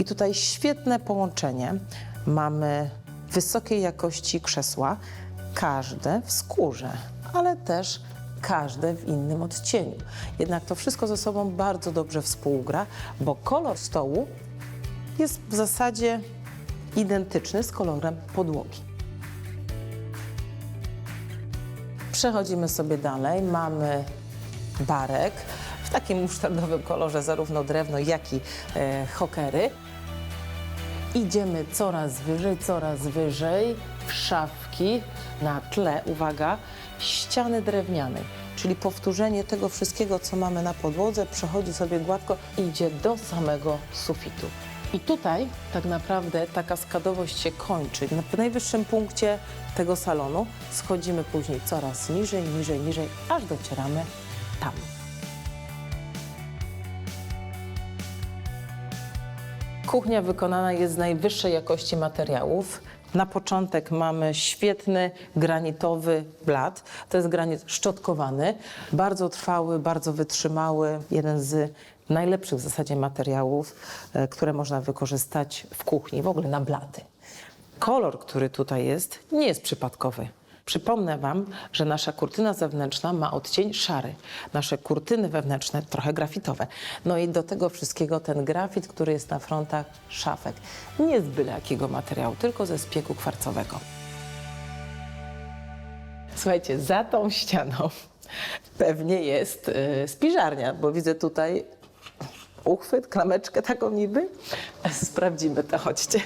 I tutaj świetne połączenie. Mamy wysokiej jakości krzesła, każde w skórze, ale też każde w innym odcieniu. Jednak to wszystko ze sobą bardzo dobrze współgra, bo kolor stołu jest w zasadzie identyczny z kolorem podłogi. Przechodzimy sobie dalej. Mamy barek w takim musztardowym kolorze, zarówno drewno, jak i e, hokery. Idziemy coraz wyżej, coraz wyżej w szafki na tle, uwaga, ściany drewnianej. Czyli powtórzenie tego wszystkiego, co mamy na podłodze, przechodzi sobie gładko i idzie do samego sufitu. I tutaj tak naprawdę ta kaskadowość się kończy. Na najwyższym punkcie tego salonu schodzimy później coraz niżej, niżej, niżej, aż docieramy tam. Kuchnia wykonana jest z najwyższej jakości materiałów. Na początek mamy świetny granitowy blat. To jest granit szczotkowany, bardzo trwały, bardzo wytrzymały. Jeden z najlepszych w zasadzie materiałów, e, które można wykorzystać w kuchni, w ogóle na blaty. Kolor, który tutaj jest, nie jest przypadkowy. Przypomnę Wam, że nasza kurtyna zewnętrzna ma odcień szary, nasze kurtyny wewnętrzne trochę grafitowe. No i do tego wszystkiego ten grafit, który jest na frontach szafek. Nie z byle jakiego materiału, tylko ze szpiegu kwarcowego. Słuchajcie, za tą ścianą pewnie jest y, spiżarnia, bo widzę tutaj uchwyt, klameczkę taką niby. Sprawdzimy to, chodźcie.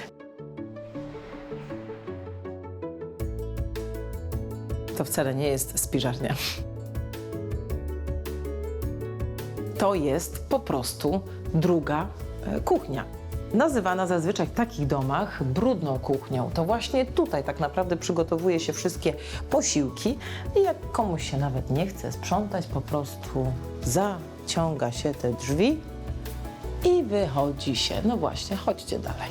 To wcale nie jest spiżarnia. To jest po prostu druga e, kuchnia. Nazywana zazwyczaj w takich domach brudną kuchnią. To właśnie tutaj tak naprawdę przygotowuje się wszystkie posiłki i jak komuś się nawet nie chce sprzątać, po prostu zaciąga się te drzwi i wychodzi się. No właśnie, chodźcie dalej.